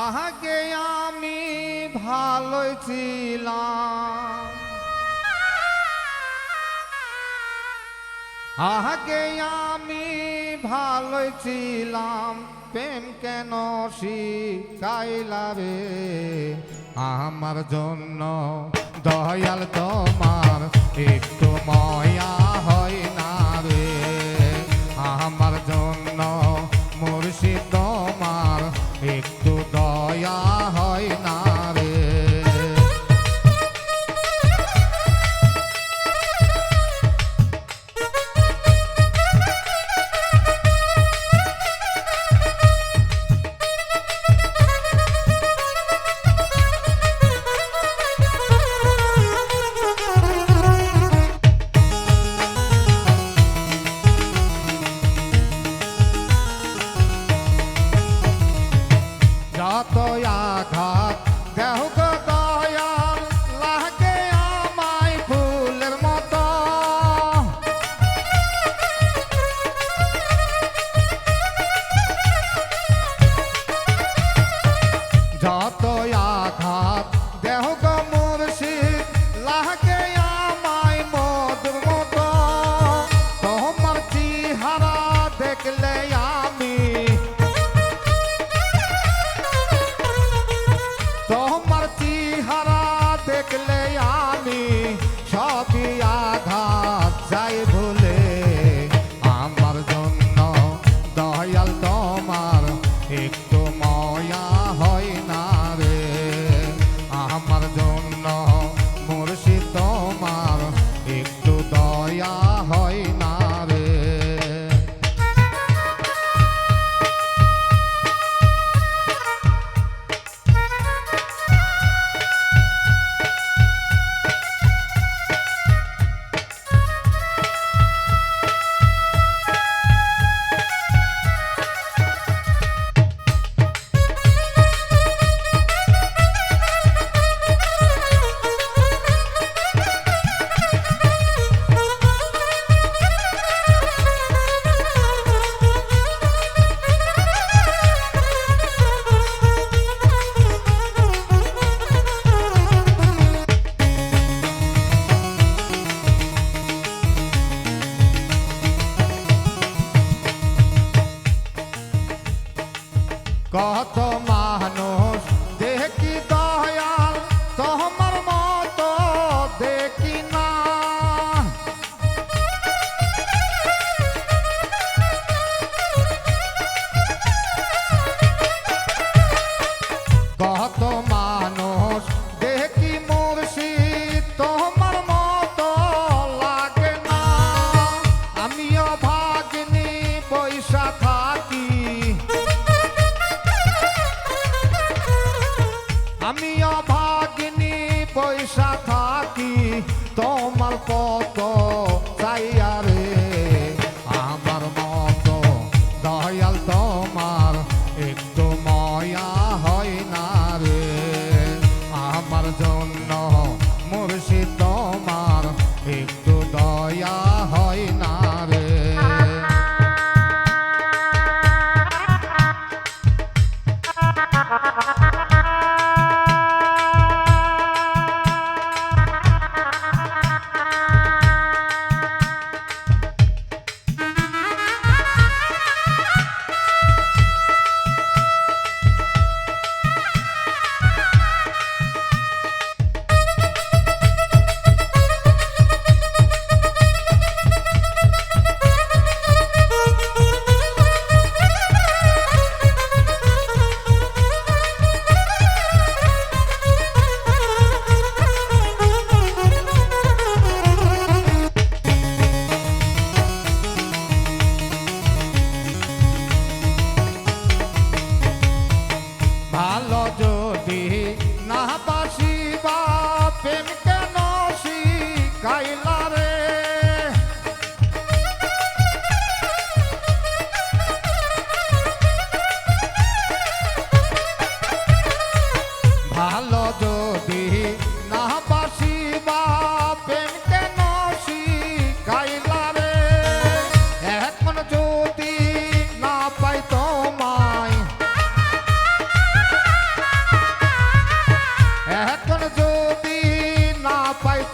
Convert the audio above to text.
আহাকে আমি ভালো আহাকে আমি ভালো ছিলাম। প্রেম কেন শিখাইলাবে আমার জন্য দয়াল देखले यार কত মানুষ দেখি মুর্শিদ মতো না। আমিও ভাগিনী থাকি। আমিও পয়সা vai